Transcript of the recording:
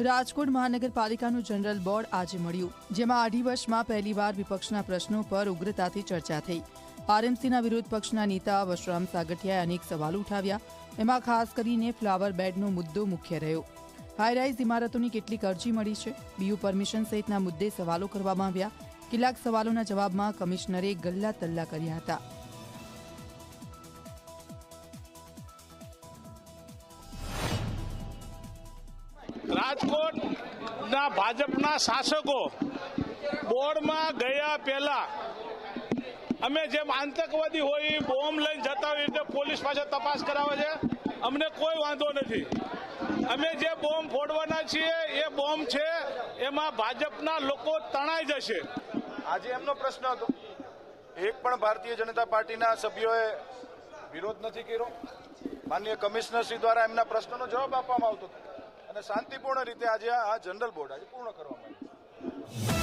Rajkot મહાનગરપાલિકાનું general board આજે મળ્યું, જેમાં અઢી વર્ષમાં પહેલીવાર વિપક્ષના પ્રશ્નો પર ઉગ્રતાથી ચર્ચા થઈ. આરએમસીના વિરોધ પક્ષના નેતા વશરામ સાગઠિયાએ અનેક સવાલો ઉઠાવ્યા, એમાં ખાસ કરીને ફ્લાવર બેડનો મુદ્દો મુખ્ય રહ્યો. હાઈરાઇઝ ઇમારતોની કેટલીક અરજી મળી છે. બીયુ પરમિશન સહિતના મુદ્દે સવાલો કરવામાં આવ્યા. કેટલાક સવાલોના જવાબમાં કમિશનરે ગલ્લા તલ્લા કર્યા હતા. રાજકોટના ભાજપના શાસકો બોર્ડમાં ગયા પહેલા. અમે જેમ આતંકવાદી હોય બોમ્બ લઈને જતા હોય તે પોલીસ પાસે તપાસ કરાવે છે. અમને કોઈ વાંધો નથી. અમે જે બોમ્બ ફોડવાના છીએ, એ બોમ્બ છે, એમાં ભાજપના લોકો તણાઈ જશે. આજે એમનો પ્રશ્ન હતો. એક પણ ભારતીય જનતા પાર્ટીના સભ્યોએ વિરોધ નથી કર્યો. માનનીય કમિશનરશ્રી દ્વારા એમના પ્રશ્નનો જવાબ આપવામાં આવતો હતો. અને શાંતિપૂર્ણ રીતે આજે આ જનરલ બોર્ડ આજે પૂર્ણ કરવામાં આવ્યું